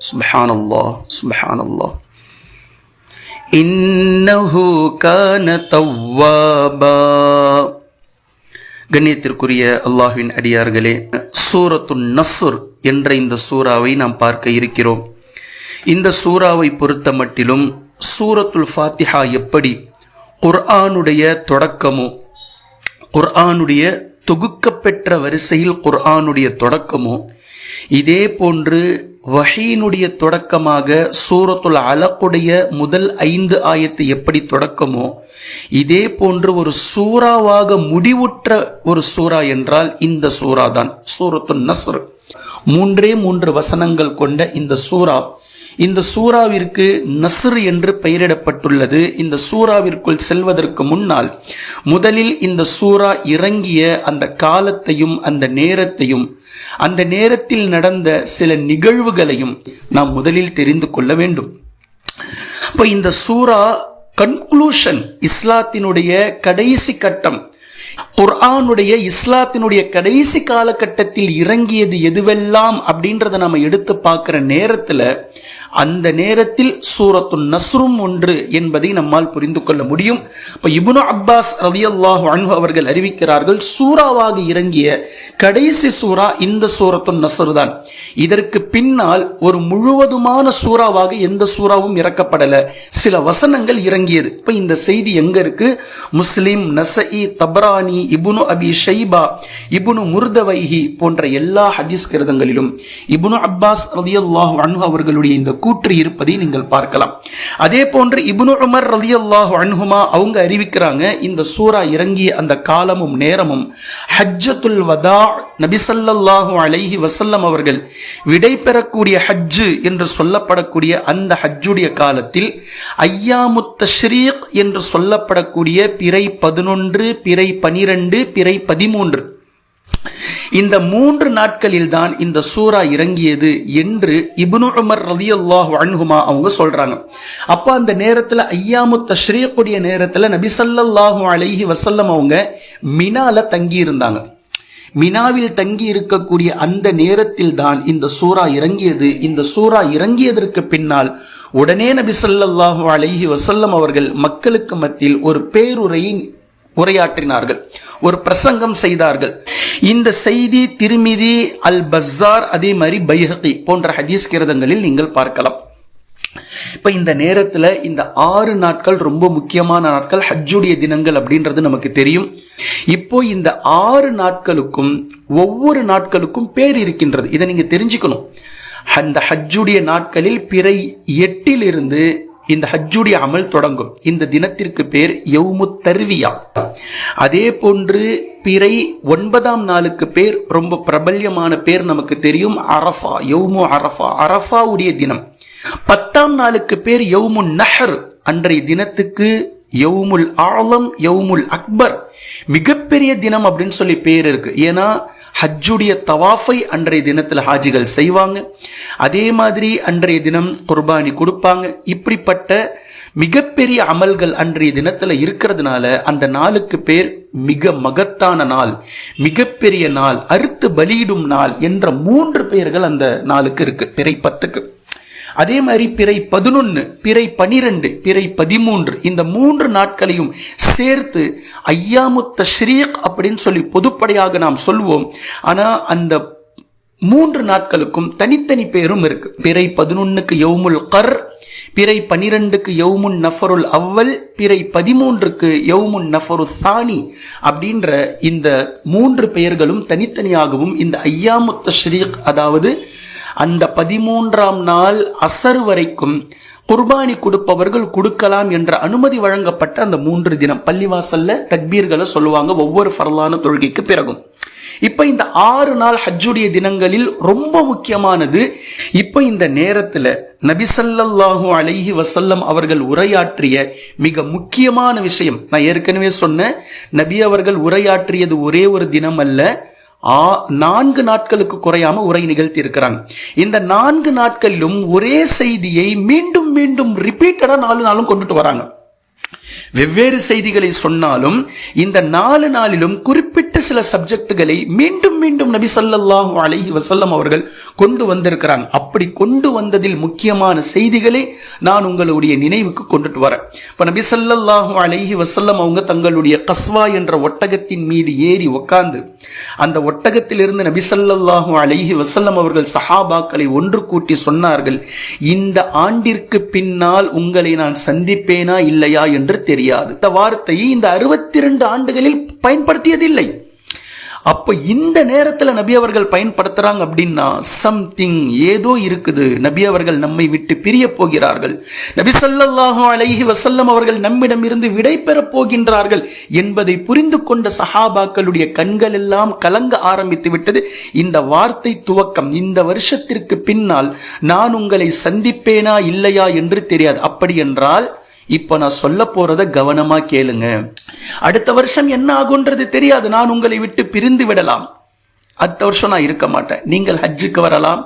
سبحان الله سبحان الله إنه كان توابا கண்ணியத்திற்குரிய அல்லாஹ்வின் அடியார்களே சூரத்துன் நஸ்ர் என்ற இந்த சூறாவை நாம் பார்க்க இருக்கிறோம் இந்த சூறாவை பொறுத்த மட்டிலும் சூரத்துல் ஃபாத்திஹா எப்படி குர்ஆனுடைய தொடக்கமோ குர்ஆனுடைய தொகுக்கப்பெற்ற வரிசையில் குர்ஆனுடைய தொடக்கமோ இதே போன்று வஹீனுடைய தொடக்கமாக சூரத்துல் அலக்குடைய முதல் ஐந்து ஆயத்து எப்படி தொடக்கமோ இதே போன்று ஒரு சூறாவாக முடிவுற்ற ஒரு சூறா என்றால் இந்த சூறா தான் சூரத்துல் நஸ்ர். மூன்றே மூன்று வசனங்கள் கொண்ட இந்த சூறா இந்த சூறாவிற்கு நசுர் என்று பெயரிடப்பட்டுள்ளது. இந்த சூறாவிற்குள் செல்வதற்கு முன்னால் முதலில் இந்த சூறா இறங்கிய அந்த காலத்தையும் அந்த நேரத்தையும் அந்த நேரத்தில் நடந்த சில நிகழ்வுகளையும் நாம் முதலில் தெரிந்து கொள்ள வேண்டும். இப்போ இந்த சூறா கன்க்ளூஷன் இஸ்லாத்தினுடைய கடைசி கட்டம் குர்ஆனுடைய இஸ்லாத்தினுடைய கடைசி காலகட்டத்தில் இறங்கியது எதுவெல்லாம் அப்படின்றத நம்ம எடுத்து பார்க்கிற நேரத்தில் அந்த நேரத்தில் சூரத்து நஸ்ரும் ஒன்று என்பதை நம்மால் புரிந்து கொள்ள முடியும். இப்போ இபுனு அப்பாஸ் ரலியல்லாஹு அன்பு அவர்கள் அறிவிக்கிறார்கள் சூறாவாக இறங்கிய கடைசி சூறா இந்த சூரத்து நஸ்ரு தான். இதற்கு பின்னால் ஒரு முழுவதுமான சூறாவாக எந்த சூறாவும் இறக்கப்படலை. சில வசனங்கள் இறங்கியது. இப்போ இந்த செய்தி எங்க இருக்கு? முஸ்லிம் நசஇ தபரானி இபுனு அபி ஷைபா இபுனு முர்தவைஹி போன்ற எல்லா ஹதீஸ் கிரதங்களிலும் இபுனு அப்பாஸ் ரலியல்லாஹு அன்ஹு அவர்களுடைய இந்த கூற்று இருப்பதை நீங்கள் பார்க்கலாம். அதே போன்று இபுனு உமர் ரலியல்லாஹு அன்ஹுமா அவங்க அறிவிக்கிறாங்க இந்த சூரா இறங்கிய அந்த காலமும் நேரமும் ஹஜ்ஜத்துல் வதா நபிசல்லாஹு அலைஹி வசல்லம் அவர்கள் விடை பெறக்கூடிய ஹஜ்ஜு என்று சொல்லப்படக்கூடிய அந்த ஹஜ்ஜுடைய காலத்தில் ஐயாமுத்த ஷரீக் என்று சொல்லப்படக்கூடிய பிறை பதினொன்று பிறை பனிரெண்டு பிறை பதிமூன்று. இந்த மூன்று நாட்களில் தான் இந்த சூரா இறங்கியது என்று இபுனு உமர் ரலியல்லாஹு அன்ஹுமா அவங்க சொல்றாங்க. அப்ப அந்த நேரத்துல ஐயாமு தஷ்ரீக்குடைய நேரத்துல நபிசல்லாஹு அலைஹி அவங்க மினால தங்கி இருந்தாங்க. மினாவில் தங்கி இருக்கக்கூடிய அந்த நேரத்தில் தான் இந்த சூரா இறங்கியது. இந்த சூரா இறங்கியதற்கு பின்னால் உடனே நபி ஸல்லல்லாஹு அலஹி வசல்லம் அவர்கள் மக்களுக்கு மத்தியில் ஒரு பேருரையை உரையாற்றினார்கள். ஒரு பிரசங்கம் செய்தார்கள். இந்த செய்தி திருமிதி அல் பஸ்ஸார் அதே மாதிரி பைஹகி போன்ற ஹதீஸ் கிரதங்களில் நீங்கள் பார்க்கலாம். இப்ப இந்த நேரத்துல இந்த ஆறு நாட்கள் ரொம்ப முக்கியமான நாட்கள் ஹஜ்ஜுடைய தினங்கள் அப்படின்றது நமக்கு தெரியும். இப்போ இந்த ஆறு நாட்களுக்கும் ஒவ்வொரு நாட்களுக்கும் பேர் இருக்கின்றது. இதை நீங்க தெரிஞ்சுக்கணும். அந்த ஹஜ்ஜுடைய நாட்களில் பிறை எட்டிலிருந்து இந்த ஹஜ்ஜுடைய அமல் தொடங்கும். இந்த தினத்திற்கு பேர் யௌமு தர்வியா. அதே போன்று பிறை ஒன்பதாம் நாளுக்கு பேர் ரொம்ப பிரபல்யமான பேர் நமக்கு தெரியும். அரஃபா யௌமு அரஃபா அரஃபாவுடைய தினம். பத்தாம் நாளுக்கு பேர் யௌமு நஹர் அன்றைய தினத்துக்கு யவுமுல் ஆலம் யவுமுல் அக்பர். மிகப்பெரிய தினம் அப்படின்னு சொல்லி பேர் இருக்கு. ஏன்னா ஹஜ்ஜுடைய தவாஃபை அன்றைய தினத்தில் ஹாஜிகள் செய்வாங்க. அதே மாதிரி அன்றைய தினம் குர்பானி கொடுப்பாங்க. இப்படிப்பட்ட மிகப்பெரிய அமல்கள் அன்றைய தினத்தில் இருக்கிறதுனால அந்த நாளுக்கு பேர் மிக மகத்தான நாள் மிகப்பெரிய நாள் அறுத்து பலியிடும் நாள் என்ற மூன்று பெயர்கள் அந்த நாளுக்கு இருக்கு பிறை பத்துக்கு அதே மாதிரி பிறை பதினொன்று பிறை பனிரெண்டு பிறை பதிமூன்று இந்த மூன்று நாட்களையும் சேர்த்து ஐயாமுத்த ஸ்ரீக் அப்படின்னு சொல்லி பொதுப்படையாக நாம் சொல்வோம். ஆனால் அந்த மூன்று நாட்களுக்கும் தனித்தனி பேரும் இருக்கு. பிறை பதினொன்னுக்கு யௌமுல் கர் பிறை பனிரெண்டுக்கு யவுமுன் நஃபருல் அவ்வல் பிறை பதிமூன்றுக்கு யௌமுன் நஃபரு சானி அப்படின்ற இந்த மூன்று பெயர்களும் தனித்தனியாகவும் இந்த ஐயாமுத்த ஸ்ரீக் அதாவது அந்த பதிமூன்றாம் நாள் அசர் வரைக்கும் குர்பானி கொடுப்பவர்கள் கொடுக்கலாம் என்ற அனுமதி வழங்கப்பட்ட அந்த மூன்று தினம். பள்ளிவாசல்ல தக்பீர்களை சொல்லுவாங்க ஒவ்வொரு ஃபரலான தொழுகைக்கு பிறகும். இப்ப இந்த ஆறு நாள் ஹஜ்ஜுடைய தினங்களில் ரொம்ப முக்கியமானது இப்ப இந்த நேரத்துல நபிசல்லாஹு அலைஹி வசல்லம் அவர்கள் உரையாற்றிய மிக முக்கியமான விஷயம். நான் ஏற்கனவே சொன்ன நபி அவர்கள் உரையாற்றியது ஒரே ஒரு தினம் அல்ல நான்கு நாட்களுக்கு குறையாம உரை நிகழ்த்தி இருக்கிறாங்க இந்த நான்கு நாட்களிலும் ஒரே செய்தியை மீண்டும் மீண்டும் ரிப்பீட்டடா நாலு நாளும் கொண்டுட்டு வராங்க. வெவ்வேறு செய்திகளை சொன்னாலும் இந்த நாலு நாளிலும் குறிப்பிட்ட சில சப்ஜெக்டுகளை மீண்டும் மீண்டும் நபி சல்லாஹூ அலஹி வசல்லம் அவர்கள் கொண்டு வந்திருக்கிறாங்க. அப்படி கொண்டு வந்ததில் முக்கியமான செய்திகளை நான் உங்களுடைய நினைவுக்கு கொண்டுட்டு வரேன். இப்போ நபி சல்லாஹூ அலஹி வசல்லம் அவங்க தங்களுடைய கஸ்வா என்ற ஒட்டகத்தின் மீது ஏறி உட்கார்ந்து அந்த ஒட்டகத்திலிருந்து நபி சல்லாஹூ அலஹி வசல்லம் அவர்கள் சஹாபாக்களை ஒன்று கூட்டி சொன்னார்கள் இந்த ஆண்டிற்கு பின்னால் உங்களை நான் சந்திப்பேனா இல்லையா என்று தெரியும். தெரியாது. இந்த வார்த்தையை இந்த அறுபத்தி ரெண்டு ஆண்டுகளில் பயன்படுத்தியதில்லை. அப்ப இந்த நேரத்துல நபி அவர்கள் பயன்படுத்துறாங்க அப்படின்னா சம்திங் ஏதோ இருக்குது. நபி அவர்கள் நம்மை விட்டு பிரிய போகிறார்கள். நபி சல்லாஹூ அலஹி வசல்லம் அவர்கள் நம்மிடம் இருந்து விடை பெறப் போகின்றார்கள் என்பதை புரிந்து கொண்ட சஹாபாக்களுடைய கண்கள் எல்லாம் கலங்க ஆரம்பித்து விட்டது. இந்த வார்த்தை துவக்கம் இந்த வருஷத்திற்கு பின்னால் நான் உங்களை சந்திப்பேனா இல்லையா என்று தெரியாது. அப்படி என்றால் இப்போ நான் சொல்ல போறத கவனமா கேளுங்க. அடுத்த வருஷம் என்ன ஆகுன்றது தெரியாது. நான் உங்களை விட்டு பிரிந்து விடலாம். அடுத்த வருஷம் நான் இருக்க மாட்டேன். நீங்கள் ஹஜ்ஜுக்கு வரலாம்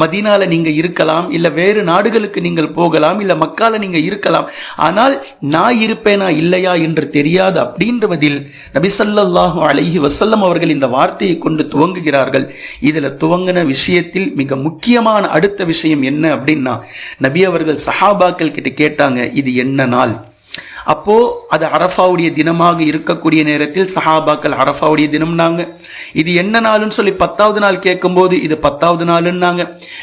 மதினால நீங்க இருக்கலாம் இல்ல வேறு நாடுகளுக்கு நீங்கள் போகலாம் இல்ல மக்கால நீங்க இருக்கலாம். ஆனால் நான் இருப்பேனா இல்லையா என்று தெரியாது அப்படின்றதில் நபிசல்லாஹு அலஹி வசல்லம் அவர்கள் இந்த வார்த்தையை கொண்டு துவங்குகிறார்கள். இதுல துவங்கின விஷயத்தில் மிக முக்கியமான அடுத்த விஷயம் என்ன அப்படின்னா நபி அவர்கள் சஹாபாக்கள் கிட்ட கேட்டாங்க இது என்ன நாள்? அப்போ அது அரஃபாவுடைய தினமாக இருக்கக்கூடிய நேரத்தில் சஹாபாக்கள் அரஃபாவுடைய தினம்னாங்க. இது என்ன நாள்னு சொல்லி பத்தாவது நாள் கேட்கும்போது இது பத்தாவது நாளுன்னாங்க.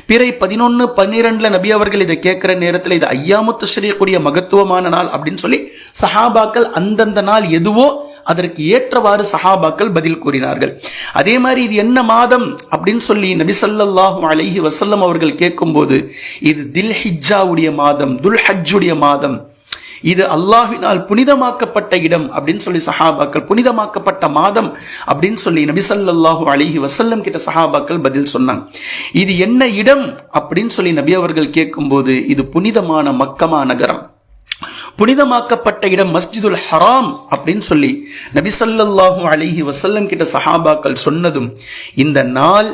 பிறை பதினொன்னு பன்னிரெண்டுல நபி அவர்கள் இதை கேட்கிற நேரத்தில் இது ஐயாமுத்து செய்யக்கூடிய மகத்துவமான நாள் அப்படின்னு சொல்லி சஹாபாக்கள் அந்தந்த நாள் எதுவோ அதற்கு ஏற்றவாறு சஹாபாக்கள் பதில் கூறினார்கள். அதே மாதிரி இது என்ன மாதம் அப்படின்னு சொல்லி நபிசல்லாஹும் சல்லாஹூ அலஹி வசல்லம் அவர்கள் கேட்கும்போது இது தில் ஹிஜ்ஜாவுடைய மாதம் துல் ஹஜ்ஜுடைய மாதம். இது அல்லாஹினால் புனிதமாக்கப்பட்ட இடம் அப்படின்னு சொல்லி சஹாபாக்கள் புனிதமாக்கப்பட்ட மாதம் அப்படின்னு சொல்லி நபிசல்லாஹூ அலிஹி வசல்லம் கிட்ட சஹாபாக்கள் பதில் சொன்னாங்க. இது என்ன இடம் அப்படின்னு சொல்லி நபி அவர்கள் கேட்கும்போது இது புனிதமான மக்கமா நகரம். புனிதமாக்கப்பட்ட இடம் மஸ்ஜிதுல் ஹராம் அப்படின்னு சொல்லி நபிசல்லாஹூ அலிஹி வசல்லம் கிட்ட சஹாபாக்கள் சொன்னதும் இந்த நாள்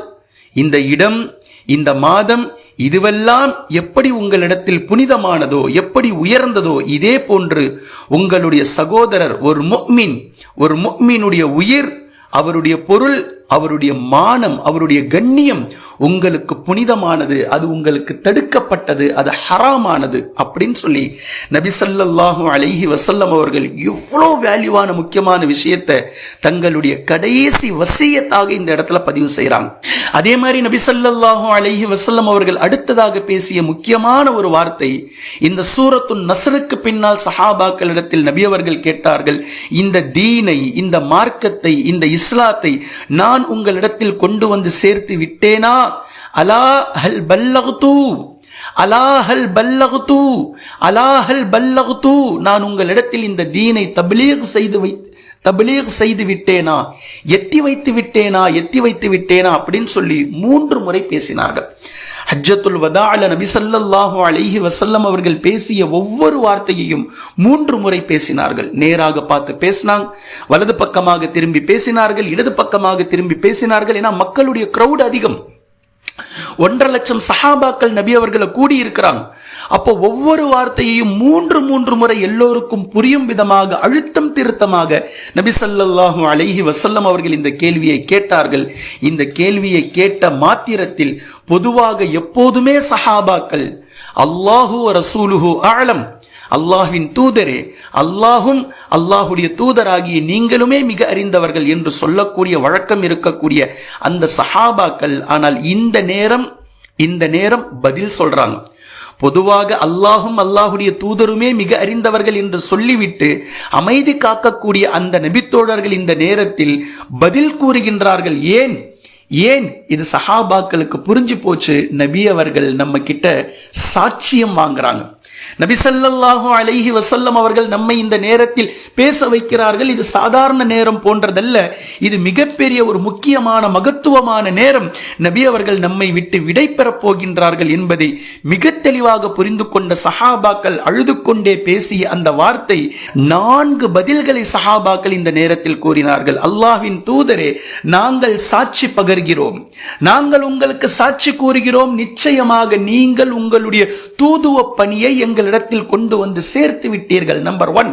இந்த இடம் இந்த மாதம் இதுவெல்லாம் எப்படி உங்களிடத்தில் புனிதமானதோ எப்படி உயர்ந்ததோ இதே போன்று உங்களுடைய சகோதரர் ஒரு முக்மின் ஒரு முக்மினுடைய உயிர் அவருடைய பொருள் அவருடைய மானம் அவருடைய கண்ணியம் உங்களுக்கு புனிதமானது அது உங்களுக்கு தடுக்கப்பட்டது அது ஹராமானது அப்படின்னு சொல்லி நபிசல்லாஹு அலஹி வசல்லம் அவர்கள் எவ்வளோ வேல்யூவான முக்கியமான விஷயத்தை தங்களுடைய கடைசி வசியத்தாக இந்த இடத்துல பதிவு செய்கிறாங்க. அதே மாதிரி நபிசல்லாஹு அழகி அலஹி வசல்லம் அவர்கள் அடுத்ததாக பேசிய முக்கியமான ஒரு வார்த்தை இந்த சூரத்து நசருக்கு பின்னால் சஹாபாக்களிடத்தில் நபி அவர்கள் கேட்டார்கள் இந்த தீனை இந்த மார்க்கத்தை இந்த இஸ்லாத்தை நான் நான் உங்களிடத்தில் கொண்டு வந்து சேர்த்து விட்டேனா? அலா அலாஹல் பல்லகு அலாஹல் பல்லகுத்து அலாஹல் பல்லகுத்து நான் உங்களிடத்தில் இந்த தீனை தபிலீக் செய்து வை தபிலீக் செய்து விட்டேனா? எத்தி வைத்து விட்டேனா? எத்தி வைத்து விட்டேனா? அப்படின்னு சொல்லி மூன்று முறை பேசினார்கள். ஹஜ்ஜத்துல் வதால நபி சல்லாஹூ அலிஹி வசல்லம் அவர்கள் பேசிய ஒவ்வொரு வார்த்தையையும் மூன்று முறை பேசினார்கள். நேராக பார்த்து பேசினாங்க வலது பக்கமாக திரும்பி பேசினார்கள் இடது பக்கமாக திரும்பி பேசினார்கள். ஏன்னா மக்களுடைய கிரௌட் அதிகம். ஒன்றரை லட்சம் சஹாபாக்கள் நபி அவர்களை கூடி இருக்கிறாங்க அப்போ ஒவ்வொரு வார்த்தையையும் மூன்று மூன்று முறை எல்லோருக்கும் புரியும் விதமாக அழுத்தம் திருத்தமாக நபி சல்லாஹூ அலஹி வசல்லம் அவர்கள் இந்த கேள்வியை கேட்டார்கள். இந்த கேள்வியை கேட்ட மாத்திரத்தில் பொதுவாக எப்போதுமே சஹாபாக்கள் அல்லாஹூ ரசூலுஹூ ஆழம் அல்லாஹின் தூதரே அல்லாஹும் அல்லாஹுடைய தூதராகிய நீங்களுமே மிக அறிந்தவர்கள் என்று சொல்லக்கூடிய வழக்கம் இருக்கக்கூடிய அந்த சஹாபாக்கள் ஆனால் இந்த நேரம் இந்த நேரம் பதில் சொல்றாங்க. பொதுவாக அல்லாஹும் அல்லாஹுடைய தூதருமே மிக அறிந்தவர்கள் என்று சொல்லிவிட்டு அமைதி காக்கக்கூடிய அந்த நபித்தோழர்கள் இந்த நேரத்தில் பதில் கூறுகின்றார்கள். ஏன்? ஏன்? இது சஹாபாக்களுக்கு புரிஞ்சு போச்சு. நபி அவர்கள் நம்ம கிட்ட சாட்சியம் வாங்குறாங்க. நபி அலைஹி வசல்லம் அவர்கள் நம்மை இந்த நேரத்தில் பேச வைக்கிறார்கள். இது சாதாரண நேரம் போன்றதல்ல. இது மிகப்பெரிய ஒரு முக்கியமான மகத்துவமான நேரம். நபி அவர்கள் நம்மை விட்டு விடை பெறப் போகின்றார்கள் என்பதை மிக தெளிவாக புரிந்து கொண்ட சஹாபாக்கள் அழுது கொண்டே பேசிய அந்த வார்த்தை நான்கு பதில்களை சஹாபாக்கள் இந்த நேரத்தில் கூறினார்கள். அல்லாஹின் தூதரே நாங்கள் சாட்சி பகர்கிறோம். நாங்கள் உங்களுக்கு சாட்சி கூறுகிறோம். நிச்சயமாக நீங்கள் உங்களுடைய தூதுவ பணியை எங்களிடத்தில் கொண்டு வந்து சேர்த்து விட்டீர்கள் நம்பர் ஒன்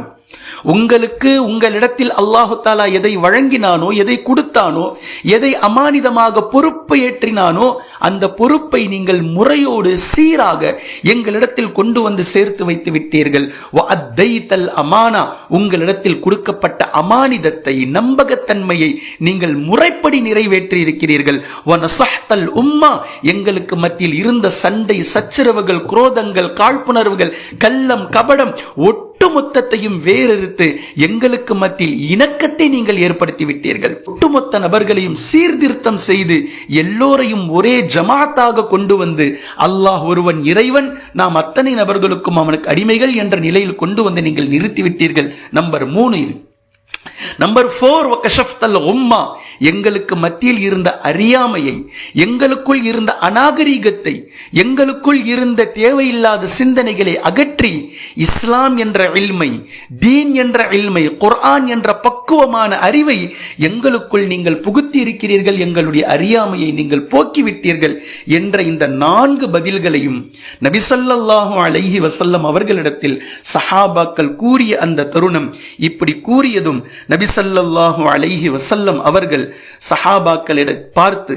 உங்களுக்கு உங்களிடத்தில் அல்லாஹு தாலா எதை வழங்கினானோ எதை கொடுத்தானோ எதை அமானிதமாக பொறுப்பு ஏற்றினானோ அந்த பொறுப்பை நீங்கள் முறையோடு சீராக எங்களிடத்தில் கொண்டு வந்து சேர்த்து வைத்து விட்டீர்கள். அத்தைத்தல் அமானா உங்களிடத்தில் கொடுக்கப்பட்ட அமானிதத்தை நம்பகத்தன்மையை நீங்கள் முறைப்படி நிறைவேற்றி இருக்கிறீர்கள். உம்மா எங்களுக்கு மத்தியில் இருந்த சண்டை சச்சரவுகள் குரோதங்கள் காழ்ப்புணர்வுகள் கள்ளம் கபடம் ஒட்டுமொத்தத்தையும் வேறெடுத்து எங்களுக்கு மத்தியில் இணக்கத்தை நீங்கள் ஏற்படுத்தி விட்டீர்கள் ஒட்டுமொத்த நபர்களையும் சீர்திருத்தம் செய்து எல்லோரையும் ஒரே ஜமாத்தாக கொண்டு வந்து அல்லாஹ் ஒருவன் இறைவன் நாம் அத்தனை நபர்களுக்கும் அவனுக்கு அடிமைகள் என்ற நிலையில் கொண்டு வந்து நீங்கள் நிறுத்திவிட்டீர்கள். நம்பர் மூணு இது. நம்பர் ஃபோர் கஷப்தல் உம்மா எங்களுக்கு மத்தியில் இருந்த அறியாமையை எங்களுக்குள் இருந்த அநாகரீகத்தை எங்களுக்குள் இருந்த தேவையில்லாத சிந்தனைகளை அகற்றி இஸ்லாம் என்ற இல்மை தீன் என்ற இல்மை குர்ஆன் என்ற பக்குவமான அறிவை எங்களுக்குள் நீங்கள் புகுத்தி இருக்கிறீர்கள் எங்களுடைய அறியாமையை நீங்கள் போக்கிவிட்டீர்கள் என்ற இந்த நான்கு பதில்களையும் நபிசல்லாஹு அழகி வசல்லம் அவர்களிடத்தில் சஹாபாக்கள் கூறிய அந்த தருணம். இப்படி கூறியதும் நபிசல்லாஹு அலைஹி வசல்லம் அவர்கள் சஹாபாக்களிட பார்த்து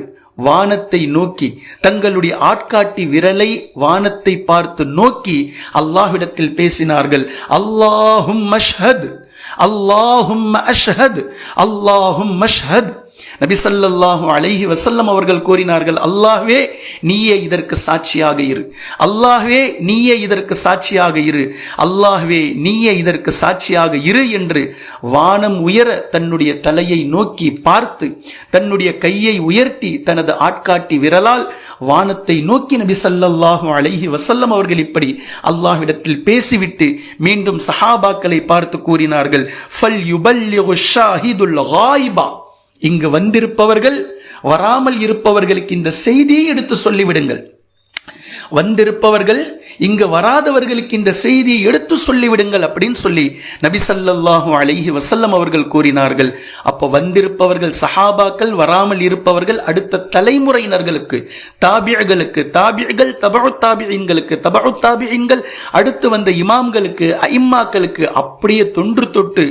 வானத்தை நோக்கி தங்களுடைய ஆட்காட்டி விரலை வானத்தை பார்த்து நோக்கி அல்லாஹ்விடத்தில் பேசினார்கள். அல்லாஹும் மஷ்ஹத் அல்லாஹும் அஷ்ஹத் அல்லாஹும் மஷ்ஹத் நபிசல்லாஹு அலைஹி வசல்லம் அவர்கள் கூறினார்கள் அல்லாஹ்வே நீயே இதற்கு சாட்சியாக இரு. அல்லாஹ்வே நீயே இதற்கு சாட்சியாக இரு. அல்லாஹ்வே நீயே இதற்கு சாட்சியாக இரு என்று வானம் உயர தன்னுடைய தலையை நோக்கி பார்த்து தன்னுடைய கையை உயர்த்தி தனது ஆட்காட்டி விரலால் வானத்தை நோக்கி நபி சல்லாஹு அலைஹி வசல்லம் அவர்கள் இப்படி அல்லாஹ்விடத்தில் பேசிவிட்டு மீண்டும் சஹாபாக்களை பார்த்து கூறினார்கள் ஃபல் யுபல்லிகு ஷாஹிதுல் இங்கு வந்திருப்பவர்கள் வராமல் இருப்பவர்களுக்கு இந்த செய்தியை எடுத்து சொல்லிவிடுங்கள். வந்திருப்பவர்கள் இங்கு வராதவர்களுக்கு இந்த செய்தியை எடுத்து சொல்லிவிடுங்கள் அப்படின்னு சொல்லி நபி சல்லாஹூ அலைஹி வசல்லம் அவர்கள் கூறினார்கள். அப்போ வந்திருப்பவர்கள் சஹாபாக்கள் வராமல் இருப்பவர்கள் அடுத்த தலைமுறையினர்களுக்கு தாபியர்களுக்கு தாபியர்கள் தபு தாபியங்களுக்கு தபு தாபியங்கள் அடுத்து வந்த இமாம்களுக்கு ஐம்மாக்களுக்கு அப்படியே தொன்று தொட்டு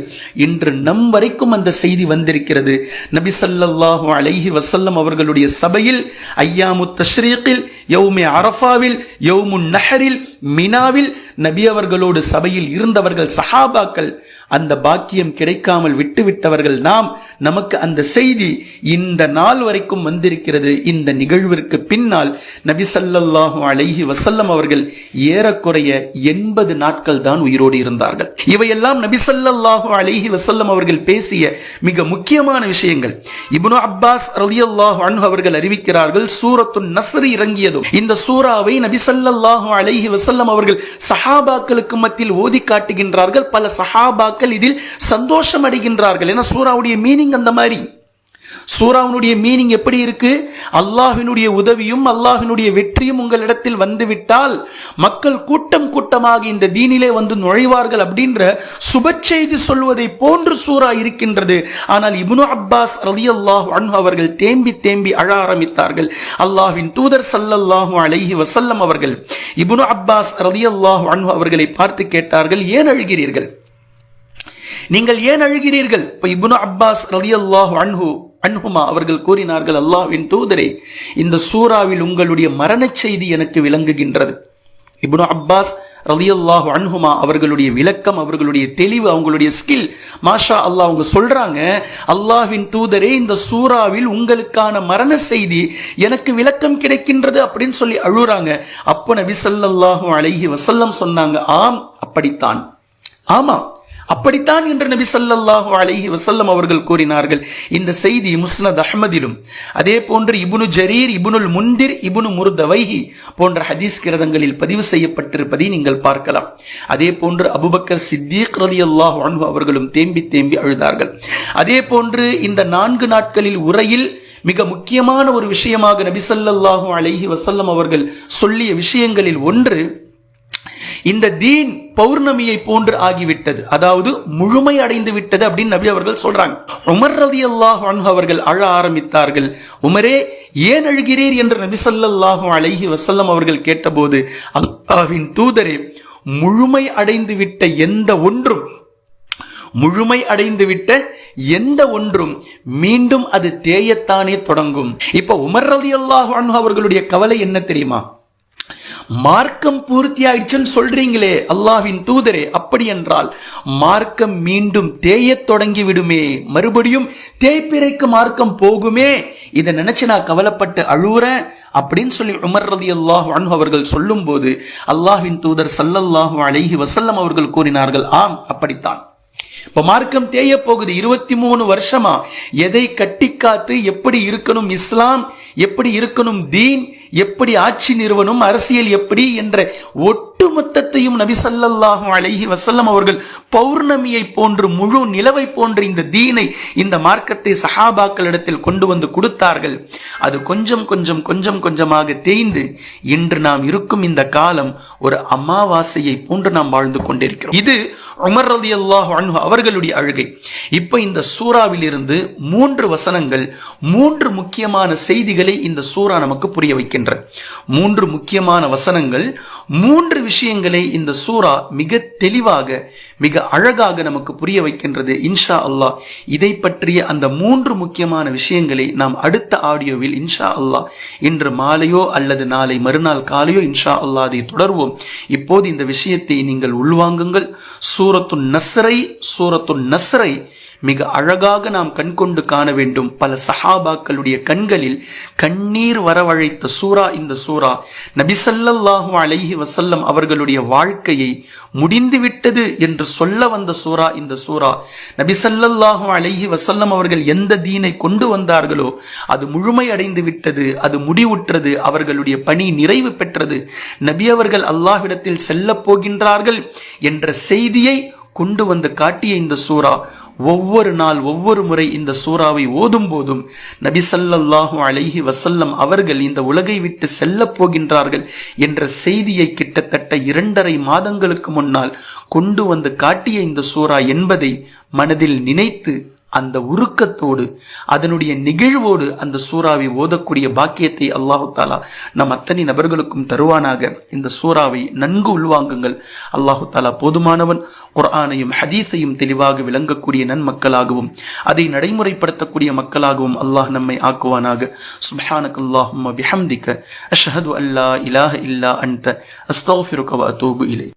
இன்று நம் வரைக்கும் அந்த செய்தி வந்திருக்கிறது. நபி சல்லாஹூ அலைஹி வசல்லம் அவர்களுடைய சபையில் ஐயாமு தஷ்ரீக்கில் யௌமே அரஃபாவில் யௌமுன் நஹரில் மினாவில் நபி அவர்களோடு சபையில் இருந்தவர்கள் சஹாபாக்கள் அந்த பாக்கியம் கிடைக்காமல் விட்டுவிட்டவர்கள் நாம். நமக்கு அந்த செய்தி இந்த நாள் வரைக்கும் வந்திருக்கிறது. இந்த நிகழ்விற்கு பின்னால் நபி ஸல்லல்லாஹு அலைஹி வசல்லம் அவர்கள் ஏறக்குறைய எண்பது நாட்கள் தான் உயிரோடு இருந்தார்கள். இவையெல்லாம் நபி ஸல்லல்லாஹு அலைஹி வசல்லம் அவர்கள் பேசிய மிக முக்கியமான விஷயங்கள். இப்னு அப்பாஸ் ரலியல்லாஹு அன்ஹு அவர்கள் அறிவிக்கிறார்கள் சூரத்துன் நஸ்ர் இறங்கியதும். இந்த சூறாவை நபி ஸல்லல்லாஹு அலைஹி வசல்லம் அவர்கள் சஹாபாக்களுக்கு மத்தியில் ஓதி காட்டுகின்றார்கள். பல சஹாபாக்கள் இதில் சந்தோஷம் அடைகின்றார்கள் ஏன்னா சூறாவுடைய மீனிங் அந்த மாதிரி. சூறாவினுடைய மீனிங் எப்படி இருக்கு? அல்லாஹினுடைய உதவியும் அல்லாஹினுடைய வெற்றியும் உங்களிடத்தில் வந்துவிட்டால் மக்கள் கூட்டம் கூட்டமாக இந்த தீனிலே வந்து நுழைவார்கள் அப்படின்ற சுப செய்தி சொல்வதை போன்று சூறா இருக்கின்றது. ஆனால் இப்னு அப்பாஸ் ரலியல்லாஹு அன்ஹு அவர்கள் தேம்பி தேம்பி அழ ஆரம்பித்தார்கள். அல்லாஹின் தூதர் சல்லல்லாஹு அலைஹி வசல்லம் அவர்கள் இப்னு அப்பாஸ் ரலியல்லாஹு அன்ஹு அவர்களை பார்த்து கேட்டார்கள் ஏன் அழுகிறீர்கள்? நீங்கள் ஏன் அழுகிறீர்கள்? இப்போ இப்னு அப்பாஸ் ரலியல்லாஹு அன்ஹு அன்ஹுமா அவர்கள் கூறினார்கள் அல்லாஹ்வின் தூதரே இந்த சூறாவில் உங்களுடைய மரணச் செய்தி எனக்கு விளங்குகின்றது. இப்னு அப்பாஸ் ரலியல்லாஹு அன்ஹுமா அவர்களுடைய விளக்கம் அவர்களுடைய தெளிவு அவங்களுடைய ஸ்கில் மாஷா அல்லாஹ் அவங்க சொல்றாங்க அல்லாஹ்வின் தூதரே இந்த சூறாவில் உங்களுக்கான மரண செய்தி எனக்கு விளக்கம் கிடைக்கின்றது அப்படின்னு சொல்லி அழுறாங்க அப்போ நபி ஸல்லல்லாஹு அழகி வசல்லம் சொன்னாங்க ஆம் அப்படித்தான். ஆமா அப்படித்தான் என்று நபி சல்லாஹூ அலஹி வசல்லம் அவர்கள் கூறினார்கள். இந்த செய்தி முஸ்னத் அஹ்மதிலும் அதே போன்று இபுனு ஜரீர் இபுனுல் முந்திர் இபுனு முருதவைஹி போன்ற ஹதீஸ் கிரதங்களில் பதிவு செய்யப்பட்டிருப்பதை நீங்கள் பார்க்கலாம். அதே போன்று அபுபக்கர் சித்திக் அல்லாஹ் அன்பு அவர்களும் தேம்பி தேம்பி அழுதார்கள். அதே போன்று இந்த நான்கு நாட்களில் உரையில் மிக முக்கியமான ஒரு விஷயமாக நபி ஸல்லல்லாஹு வசல்லம் அவர்கள் சொல்லிய விஷயங்களில் ஒன்று இந்த தீன் பௌர்ணமியை போன்று ஆகிவிட்டது. அதாவது முழுமை அடைந்து விட்டது அப்படின்னு நபி அவர்கள் சொல்றாங்க. உமர் ரதி அல்லாஹ் அவர்கள் அழ ஆரம்பித்தார்கள். உமரே ஏன் அழுகிறீர்? என்று நபி சொல்லாஹு அழகி வசல்லம் அவர்கள் கேட்டபோது அல்லாவின் தூதரே முழுமை அடைந்து விட்ட எந்த ஒன்றும் முழுமை அடைந்து விட்ட எந்த ஒன்றும் மீண்டும் அது தேயத்தானே தொடங்கும். இப்ப உமர் ரதி அல்லாஹ் அவர்களுடைய கவலை என்ன தெரியுமா? மார்க்கம் பூர்த்தி ஆயிடுச்சுன்னு சொல்றீங்களே அல்லாஹ்வின் தூதரே. அப்படி என்றால் மார்க்கம் மீண்டும் தேயத் தொடங்கி விடுமே. மறுபடியும் தேய்பிறைக்கு மார்க்கம் போகுமே. இதை நினைச்சு நான் கவலைப்பட்டு அழுவுறேன். அப்படின்னு சொல்லி உமர் ரதி அல்லாஹ் அவர்கள் சொல்லும் போது அல்லாஹ்வின் தூதர் சல்லல்லாஹு அழகி வசல்லம் அவர்கள் கூறினார்கள் ஆம் அப்படித்தான். இப்ப மார்க்கம் தேய போகுது. இருபத்தி மூணு வருஷமா எதை கட்டி காத்து எப்படி இருக்கணும் இஸ்லாம் எப்படி இருக்கணும் தீன் எப்படி ஆட்சி நிறுவனம் அரசியல் எப்படி என்ற ஒட்டுமொத்தத்தையும் நபிசல்லாஹும் அழகி வசல்லம் அவர்கள் பௌர்ணமியை போன்று முழு நிலவை போன்று இந்த தீனை இந்த மார்க்கத்தை சஹாபாக்களிடத்தில் கொண்டு வந்து கொடுத்தார்கள். அது கொஞ்சம் கொஞ்சம் கொஞ்சம் கொஞ்சமாக தேய்ந்து இன்று நாம் இருக்கும் இந்த காலம் ஒரு அமாவாசையை போன்று நாம் வாழ்ந்து கொண்டிருக்கிறோம். இது உமர் ரலியல்லாஹு அல்லாஹ் அவர்களுடைய அழுகை. இப்ப இந்த சூறாவில் இருந்து மூன்று வசனங்கள் மூன்று முக்கியமான செய்திகளை இந்த சூறா நமக்கு புரிய வைக்கின்றது மூன்று முக்கியமான வசனங்கள் மூன்று விஷயங்களை இந்த சூறா மிக தெளிவாக மிக அழகாக நமக்கு புரிய வைக்கின்றது. இன்ஷா அல்லாஹ். இதை பற்றிய அந்த மூன்று முக்கியமான விஷயங்களை நாம் அடுத்த ஆடியோவில் இன்ஷா அல்லாஹ் இன்று மாலையோ அல்லது நாளை மறுநாள் காலையோ இன்ஷா அல்லாஹ் அதை தொடர்வோம். இப்போது இந்த விஷயத்தை நீங்கள் உள்வாங்குங்கள். சூரத்து நஸ்ரை சூரத்து நஸ்ரை மிக அழகாக நாம் கண்கொண்டு காண வேண்டும். பல சஹாபாக்களுடைய கண்களில் கண்ணீர் வரவழைத்த சூரா இந்த சூரா நபிசல்லாஹு அலைஹி வசல்லம் அவர்களுடைய வாழ்க்கையை முடிந்துவிட்டது என்று சொல்ல வந்த சூரா இந்த சூரா நபிசல்லாஹு அலைஹி வசல்லம் அவர்கள் எந்த தீனை கொண்டு வந்தார்களோ அது முழுமை அடைந்து விட்டது அது முடிவுற்றது அவர்களுடைய பணி நிறைவு பெற்றது. நபி அவர்கள் அல்லாஹ்விடத்தில் செல்ல போகின்றார்கள் என்ற செய்தியை கொண்டு வந்து காட்டிய இந்த சூரா ஒவ்வொரு நாள் ஒவ்வொரு முறை இந்த சூறாவை ஓதும் போதும் நபி அழகி அலைஹி வசல்லம் அவர்கள் இந்த உலகை விட்டு செல்லப் போகின்றார்கள் என்ற செய்தியை கிட்டத்தட்ட இரண்டரை மாதங்களுக்கு முன்னால் கொண்டு வந்து காட்டிய இந்த சூறா என்பதை மனதில் நினைத்து அந்த உருக்கத்தோடு அதனுடைய நிகழ்வோடு அந்த சூறாவை ஓதக்கூடிய பாக்கியத்தை அல்லாஹு தாலா நம் அத்தனை நபர்களுக்கும் தருவானாக. இந்த சூறாவை நன்கு உள்வாங்குங்கள். அல்லாஹு தாலா போதுமானவன் குர்ஆனையும் ஹதீஸையும் தெளிவாக விளங்கக்கூடிய நன்மக்களாகவும் அதை நடைமுறைப்படுத்தக்கூடிய மக்களாகவும் அல்லாஹ் நம்மை ஆக்குவானாக. சுப்ஹானக் அல்லாஹும் பிஹம்திக அஷ்ஹது அல்லா இலாஹ இல்லா அன்த அஸ்தக்ஃபிருக வ அத்தூபு இலை